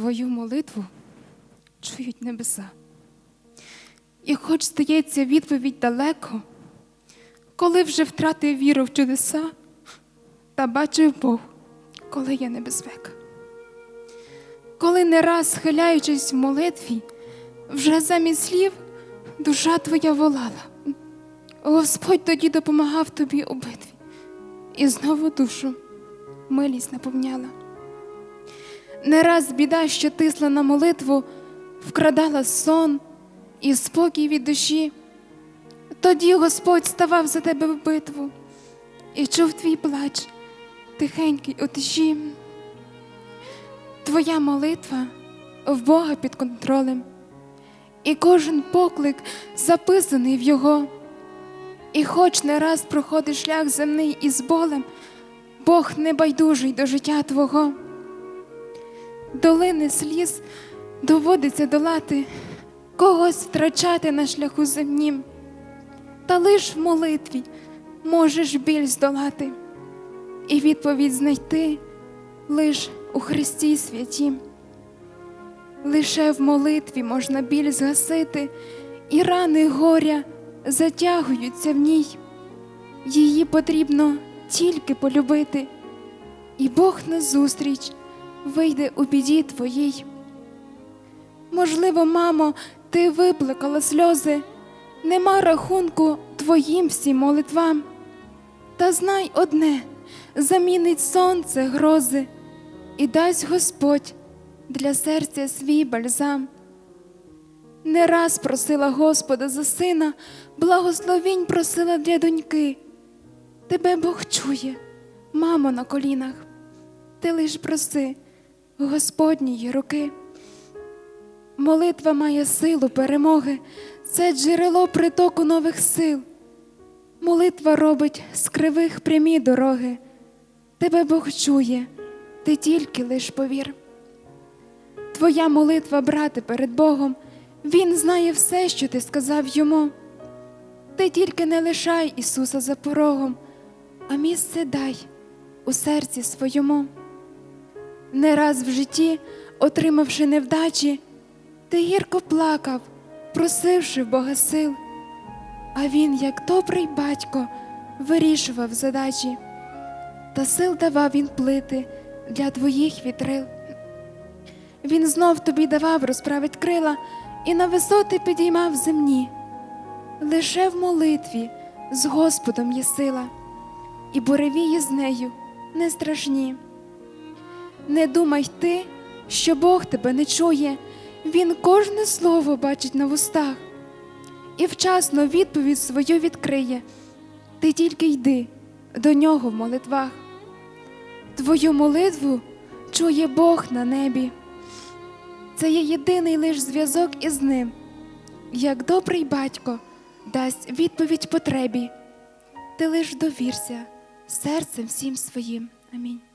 твою молитву чують небеса. І хоч здається відповідь далеко, коли вже втратив віру в чудеса, та бачив Бог, коли є небезпека. Коли не раз схиляючись в молитві, вже замість слів душа твоя волала. Господь тоді допомагав тобі у битві, і знову душу милість наповняла. Не раз біда, що тисла на молитву, вкрадала сон і спокій від душі. Тоді Господь ставав за тебе в битву і чув твій плач, тихенький у тиші. Твоя молитва в Бога під контролем, і кожен поклик записаний в Його. І хоч не раз проходиш шлях земний із болем, Бог не байдужий до життя Твого. Долини сліз доводиться долати, когось втрачати на шляху земнім, та лиш в молитві можеш біль здолати, і відповідь знайти лиш у Христі святім. Лише в молитві можна біль згасити, і рани горя затягуються в ній. Її потрібно тільки полюбити, і Бог назустріч вийде у біді твоїй. Можливо, мамо, ти виплакала сльози, нема рахунку твоїм всім молитвам. Та знай одне замінить сонце грози, і дасть Господь для серця свій бальзам. Не раз просила Господа за сина, благословінь просила для доньки. Тебе Бог чує, мамо на колінах, ти лиш проси Господньої руки. Молитва має силу перемоги, це джерело притоку нових сил. Молитва робить з кривих прямі дороги. Тебе Бог чує, ти тільки лиш повір. Твоя молитва, брате, перед Богом, Він знає все, що ти сказав йому. Ти тільки не лишай Ісуса за порогом, а місце дай у серці своєму. Не раз в житті, отримавши невдачі, ти гірко плакав, просивши Бога сил, а Він, як добрий батько, вирішував задачі, та сил давав він плити для твоїх вітрил. Він знов тобі давав розправить крила і на висоти підіймав земні. Лише в молитві з Господом є сила, і буревії з нею не страшні. Не думай ти, що Бог тебе не чує, Він кожне слово бачить на вустах і вчасно відповідь свою відкриє. Ти тільки йди до нього в молитвах. Твою молитву чує Бог на небі. Це є єдиний лиш зв'язок із ним, як добрий батько дасть відповідь потребі, ти лиш довірся серцем всім своїм. Амінь.